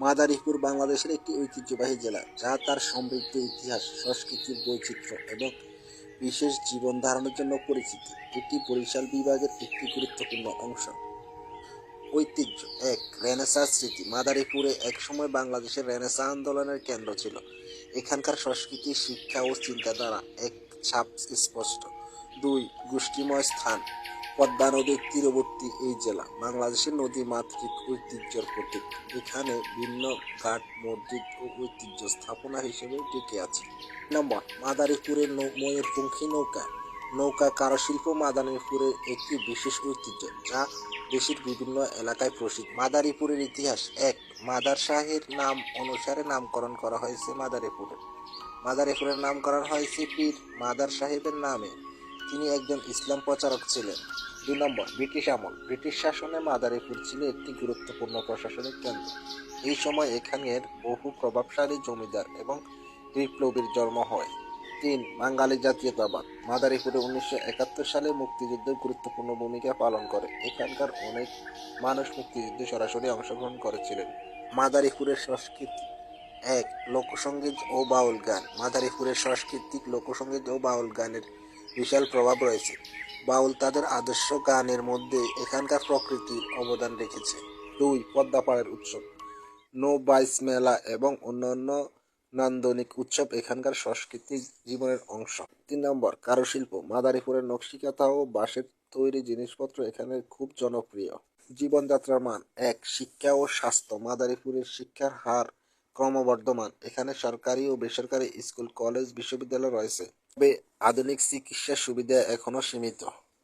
মাদারীপুর বাংলাদেশের একটি ঐতিহ্যবাহী জেলা, যা তার সমৃদ্ধ ইতিহাস, সংস্কৃতির বৈচিত্র্য এবং বিশেষ জীবন ধারণের জন্য পরিচিত। এটি বরিশাল বিভাগের একটি গুরুত্বপূর্ণ অংশ। ঐতিহ্য, এক রেনেসাঁ স্মৃতি। মাদারীপুরে একসময় বাংলাদেশের রেনেসাঁ আন্দোলনের কেন্দ্র ছিল। এখানকার সংস্কৃতি, শিক্ষা ও চিন্তাধারা এক ছাপ স্পষ্ট। দুই গোষ্ঠীময় স্থান, পদ্মা নদীর তীরবর্তী এই জেলা, বাংলাদেশের নদী মাতৃক ঐতিহ্যের প্রতীক। এখানে ভিন্ন ঘাট, মসজিদ ও ঐতিহ্য স্থাপনা হিসেবে টিকে আছে। নম্বর, মাদারীপুরের ময়ূরপঙ্খী নৌকা। নৌকা কারুশিল্প মাদারীপুরের একটি বিশেষ ঐতিহ্য, যা দেশের বিভিন্ন এলাকায় প্রসিদ্ধ। মাদারীপুরের ইতিহাস এক, মাদার শাহের নাম অনুসারে নামকরণ করা হয়েছে মাদারীপুরের মাদারীপুরের নামকরণ হয়েছে পীর মাদার সাহেবের নামে। তিনি একজন ইসলাম প্রচারক ছিলেন। দুই নম্বর, ব্রিটিশ আমল। ব্রিটিশ শাসনে মাদারীপুর ছিল একটি গুরুত্বপূর্ণ প্রশাসনিক কেন্দ্র। এই সময় এখানের বহু প্রভাবশালী জমিদার এবং বিপ্লবীর জন্ম হয়। তিন, বাঙালি জাতীয়তাবাদ। মাদারীপুরে উনিশশো একাত্তর সালে মুক্তিযুদ্ধে গুরুত্বপূর্ণ ভূমিকা পালন করে। এখানকার অনেক মানুষ মুক্তিযুদ্ধে সরাসরি অংশগ্রহণ করেছিলেন। মাদারীপুরের সংস্কৃতি এক লোকসঙ্গীত ও বাউল গান। মাদারীপুরের সাংস্কৃতিক লোকসঙ্গীত ও বাউল গানের বিশাল প্রভাব রয়েছে। বাউল তাদের আদর্শ গানের মধ্যে এখানকার প্রকৃতির অবদান রেখেছে। দুই, পদ্মাপাড়ের উৎসব। নো বাইস মেলা এবং অন্যান্য নান্দনিক উৎসব এখানকার সাংস্কৃতিক জীবনের অংশ। তিন নম্বর, কারুশিল্প। মাদারীপুরের নকশিকাতা ও বাঁশের তৈরি জিনিসপত্র এখানে খুব জনপ্রিয়। জীবনযাত্রার মান এক, শিক্ষা ও স্বাস্থ্য। মাদারীপুরের শিক্ষার হার ক্রমবর্ধমান। এখানে সরকারি ও বেসরকারি স্কুল, কলেজ, বিশ্ববিদ্যালয় রয়েছে। তবে আধুনিক চিকিৎসা সুবিধা এখনও সীমিত।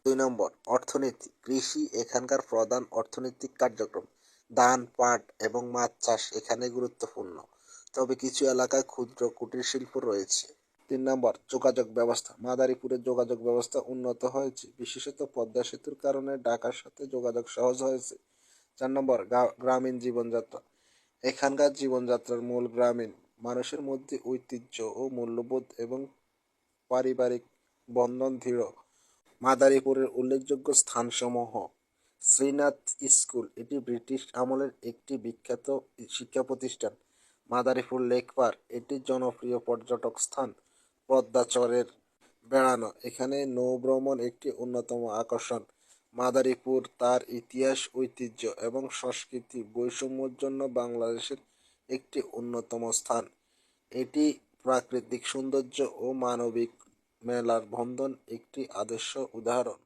দুই নম্বর, অর্থনীতি। কৃষি এখানকার প্রধান অর্থনৈতিক কার্যক্রম। ধান, পাট এবং মাছ চাষ এখানে গুরুত্বপূর্ণ। তবে কিছু এলাকায় ক্ষুদ্র কুটির শিল্প রয়েছে। তিন নম্বর, যোগাযোগ ব্যবস্থা। মাদারীপুরের যোগাযোগ ব্যবস্থা উন্নত হয়েছে। বিশেষত পদ্মা সেতুর কারণে ঢাকার সাথে যোগাযোগ সহজ হয়েছে। চার নম্বর গ্রামীণ জীবনযাত্রা। এখানকার জীবনযাত্রার মূল গ্রামীণ। মানুষের মধ্যে ঐতিহ্য ও মূল্যবোধ এবং পারিবারিক বন্ধন দৃঢ়। মাদারীপুরের উল্লেখযোগ্য স্থানসমূহ শ্রীনাথ স্কুল। এটি ব্রিটিশ আমলের একটি বিখ্যাত শিক্ষা প্রতিষ্ঠান। মাদারীপুর লেক পার্ক, এটি জনপ্রিয় পর্যটক স্থান। পদ্মাচরের বেড়ানো, এখানে নৌভ্রমণ একটি অন্যতম আকর্ষণ। মাদারীপুর তার ইতিহাস, ঐতিহ্য এবং সংস্কৃতি বৈষম্যের জন্য বাংলাদেশের একটি অন্যতম স্থান। এটি প্রাকৃতিক সৌন্দর্য ও মানবিক মেলার বন্ধন একটি আদর্শ উদাহরণ।